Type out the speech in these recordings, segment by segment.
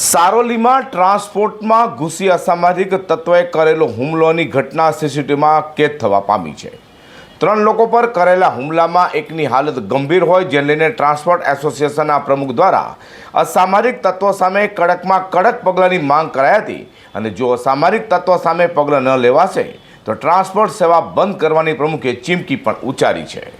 સારોલીમાં ટ્રાન્સપોર્ટમાં ઘૂસી અસામાજિક તત્વોએ કરેલો હુમલોની ઘટના સીસીટીવીમાં કેદ થવા પામી છે. ત્રણ લોકો પર કરેલા હુમલામાં એકની હાલત ગંભીર હોય, જેને લઈને ટ્રાન્સપોર્ટ એસોસિએશનના પ્રમુખ દ્વારા અસામાજિક તત્વો સામે કડકમાં કડક પગલાંની માંગ કરાઈ હતી. અને જો અસામાજિક તત્વો સામે પગલાં ન લેવાશે, તો ટ્રાન્સપોર્ટ સેવા બંધ કરવાની પ્રમુખે ચીમકી પણ ઉચ્ચારી છે.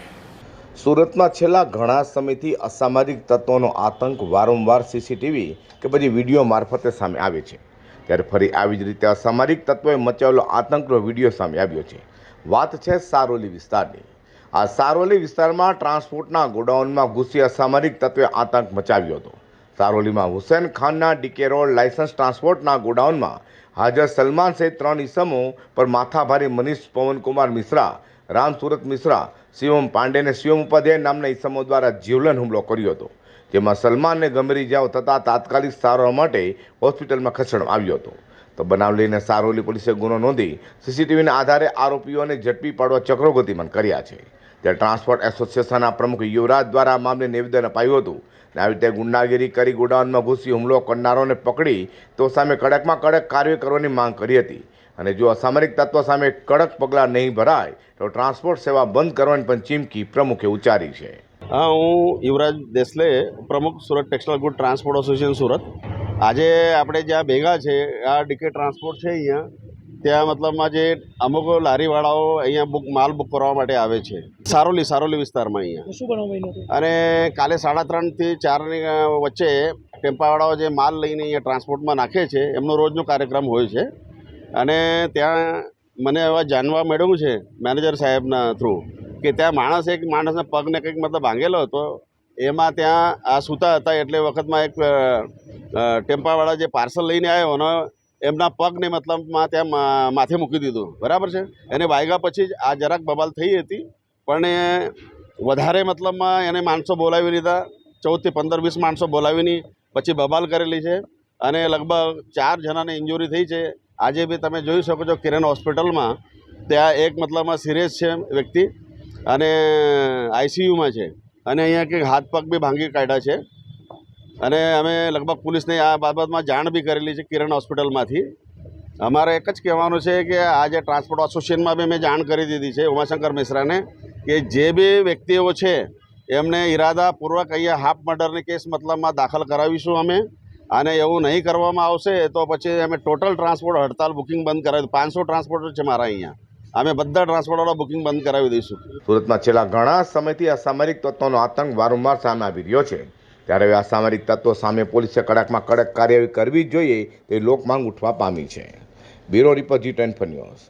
સુરતમાં છેલ્લા ઘણા સમયથી અસામાજિક તત્વોનો આતંક વારંવાર સીસીટીવી કે પછી વીડિયો મારફતે સામે આવે છે. ત્યારે ફરી આવી જ રીતે અસામાજિક તત્વોએ મચાવેલો આતંકનો વીડિયો સામે આવ્યો છે. વાત છે સારોલી વિસ્તારની. આ સારોલી વિસ્તારમાં ટ્રાન્સપોર્ટના ગોડાઉનમાં ઘૂસી અસામાજિક તત્વે આતંક મચાવ્યો હતો. સારોલીમાં હુસેન ખાનના ડીકે રોડ લાયસન્સ ટ્રાન્સપોર્ટના ગોડાઉનમાં હાજર સલમાન સહિત ત્રણ ઇસમો પર માથાભારી મનીષ પવનકુમાર મિશ્રા રામ સુરત મિશ્રા, શિવમ પાંડે અને શિવમ ઉપાધ્યાય નામના ઇસમો દ્વારા જીવલેણ હુમલો કર્યો હતો, જેમાં સલમાનને ગંભીર ઇજાઓ થતાં તાત્કાલિક સારવાર માટે હોસ્પિટલમાં ખસેડવામાં આવ્યો હતો. તો બનાવ લઈને સારોલી પોલીસે ગુનો નોંધી સીસીટીવીના આધારે આરોપીઓને ઝડપી પાડવા ચક્રો ગતિમાન કર્યા છે. ત્યારે ટ્રાન્સપોર્ટ એસોસિએશનના પ્રમુખ યુવરાજ દ્વારા મામલે નિવેદન અપાયું હતું અને આવી રીતે ગુંડાગીરી કરી ગોડાઉનમાં ઘૂસી હુમલો કરનારોને પકડી તો સામે કડકમાં કડક કાર્ય કરવાની માંગ કરી હતી. અને જો અસામરિક તત્વ સામે કડક પગલાં નહીં ભરાય તો ટ્રાન્સપોર્ટ સેવા બંધ કરવાની પણ ચીમકી પ્રમુખે ઉચ્ચારી છે. હા હું યુવરાજ દેસલે પ્રમુખ Surat textile good transport association Surat. આજે આપણે જ્યાં ભેગા છે આ ડીકે ટ્રાન્સપોર્ટ છે અહીંયા ત્યાં મતલબમાં જે અમુક લારીવાળાઓ અહીંયા બુક માલ બુક કરવા માટે આવે છે. સારોલી સારોલી વિસ્તારમાં અહીંયા. અને કાલે સાડા ત્રણથી ચારની વચ્ચે ટેમ્પાવાળાઓ જે માલ લઈને અહીંયા ટ્રાન્સપોર્ટમાં નાખે છે એમનો રોજનો કાર્યક્રમ હોય છે. અને ત્યાં મને એવા જાણવા મળ્યું છે મેનેજર સાહેબના થ્રુ કે ત્યાં માણસ એક માણસના પગને કંઈક મતલબ ભાંગેલો હતો. એમાં ત્યાં આ સૂતા હતા એટલે વખતમાં એક ટેમ્પાવાળા જે પાર્સલ લઈને આવ્યો અને એમના પગને મતલબમાં ત્યાં માથે મૂકી દીધું. બરાબર છે? એને વાગ્યા પછી જ આ જરાક બબાલ થઈ હતી, પણ એ વધારે મતલબમાં એને માણસો બોલાવી લીધા. ચૌદથી પંદર વીસ માણસો બોલાવીને પછી બબાલ કરેલી છે અને લગભગ ચાર જણાને ઇન્જુરી થઈ છે. આજે બી તમે જોઈ શકો છો કિરણ હોસ્પિટલમાં ત્યાં એક મતલબમાં સિરિયસ છે વ્યક્તિ અને આઈસીયુમાં છે. અને અહીંયા કંઈક હાથ પગ બી ભાંગી કાઢ્યા છે. અને અમે લગભગ પોલીસને આ બાબતમાં જાણ બી કરેલી છે કિરણ હોસ્પિટલમાંથી. અમારે એક જ કહેવાનું છે કે આજે ટ્રાન્સપોર્ટ એસોસિએશનમાં બી મેં જાણ કરી દીધી છે ઉમાશંકર મિશ્રાને કે જે બી વ્યક્તિઓ છે એમને ઈરાદાપૂર્વક અહીંયા હાફ મર્ડરની કેસ મતલબમાં દાખલ કરાવીશું અમે. અને એવું નહીં કરવામાં આવશે, તો પછી અમે ટોટલ ટ્રાન્સપોર્ટ હડતાલ બુકિંગ બંધ કરાવી પાંચસો ટ્રાન્સપોર્ટર છે મારા અહીંયા. અમે બધા ટ્રાન્સપોર્ટવાળા બુકિંગ બંધ કરાવી દઈશું. સુરતમાં છેલ્લા ઘણા સમયથી અસામરિક તત્વોનો આતંક વારંવાર સામે આવી રહ્યો છે. ત્યારે અસામરિક તત્વો સામે પોલીસે કડકમાં કડક કાર્યવાહી કરવી જોઈએ તે લોકમાંગ ઉઠવા પામી છે. Bureau report G ten news.